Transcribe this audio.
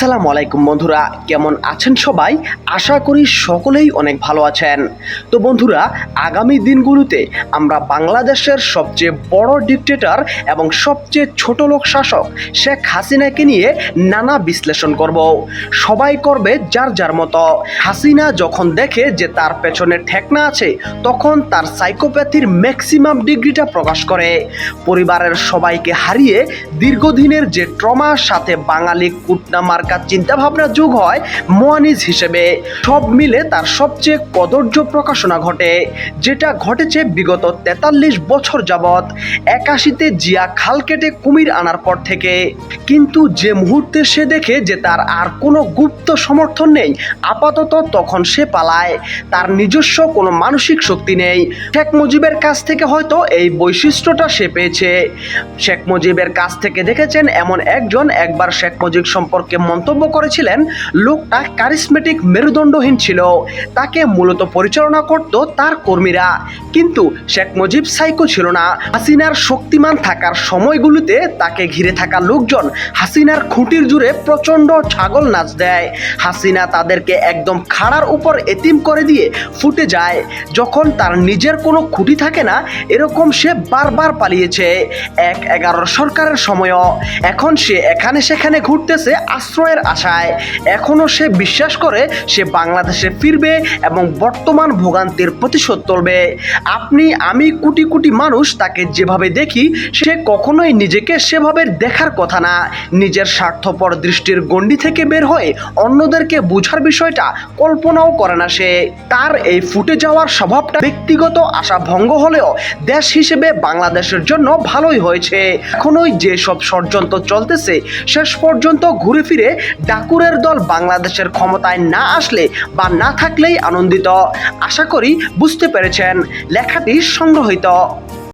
আসসালামু আলাইকুম বন্ধুরা, কেমন আছেন সবাই? আশা করি সকলেই অনেক ভালো আছেন। তো বন্ধুরা, আগামী দিনগুলোতে আমরা বাংলাদেশের সবচেয়ে বড় ডিকটেটর এবং সবচেয়ে ছোট লোক শাসক শেখ হাসিনাকে নিয়ে নানা বিশ্লেষণ করব। সবাই করবে যার যার মতো। হাসিনা যখন দেখে যে তার পেছনে ঠেকনা আছে, তখন তার সাইকোপ্যাথির ম্যাক্সিমাম ডিগ্রিটা প্রকাশ করে। পরিবারের সবাইকে হারিয়ে দীর্ঘদিনের যে ট্রমার সাথে বাঙালি কুটনা মার্কার চিন্তাভাবনা যোগ হয় মোয়ানিজ হিসেবে। সব মিলে তার সবচেয়ে কদর্য প্রকাশনা ঘটে, যেটা ঘটেছে বিগত তেতাল্লিশ বছর যাবৎ। একাশিতে জিয়া খাল কেটে কুমির আনার পর থেকে। কিন্তু যে মুহূর্তে সে দেখে যে তার আর কোনো গুপ্ত সমর্থন নেই, আপাতত তখন সে পালায়। তার নিজস্ব কোনো মানসিক শক্তি নেই। শেখ মুজিবের কাছ থেকে হয়তো এই বৈশিষ্ট্যটা সে পেয়েছে। শেখ মুজিবের কাছ থেকে দেখেছেন এমন একজন, একবার শেখ মুজিব সম্পর্কে মন্তব্য করেছিলেন, লোকটা কারিসমেটিক মেরুদণ্ডহীন ছিল। তাকে মূলত পরিচালনা করত তার কর্মীরা। কিন্তু শেখ মুজিব সাইকো ছিল না। হাসিনার শক্তিমান থাকার সময়গুলোতে তাকে ঘিরে থাকা লোকজন হাসিনার খুঁটির জুড়ে প্রচণ্ড ছাগল নাচ দেয়। হাসিনা তাদেরকে একদম খাড়ার উপর এতিম করে দিয়ে ফুটে যায়। যখন তার নিজের কোনো খুঁটি থাকে না, এরকম সে বারবার পালিয়েছে। এক এগারোর সরকারের সময়ও। এখন সে এখানে সেখানে ঘুরতেছে আশায় এখনও সে বিশ্বাস করে সে বাংলাদেশে ফিরবে এবং বর্তমান ভোগান্তির প্রতিশোধ তুলবে। আপনি, আমি কোটি কোটি মানুষ তাকে যেভাবে দেখি, সে কখনোই নিজেকে সেভাবে দেখার কথা না। নিজের স্বার্থপর দৃষ্টির গণ্ডি থেকে বের হয়ে অন্যদেরকে বোঝার বিষয়টা কল্পনাও করে না সে। তার এই ফুটে যাওয়ার স্বভাবটা ব্যক্তিগত আশা ভঙ্গ হলেও দেশ হিসেবে বাংলাদেশের জন্য ভালোই হয়েছে। এখনোই যেসব ষড়যন্ত্র চলতেছে, শেষ পর্যন্ত ঘুরে ফিরে ডাকুরের দল বাংলাদেশের ক্ষমতায় না আসলে বা না থাকলেই আনন্দিত। আশা করি বুঝতে পেরেছেন। লেখাটি সংগ্রহীত।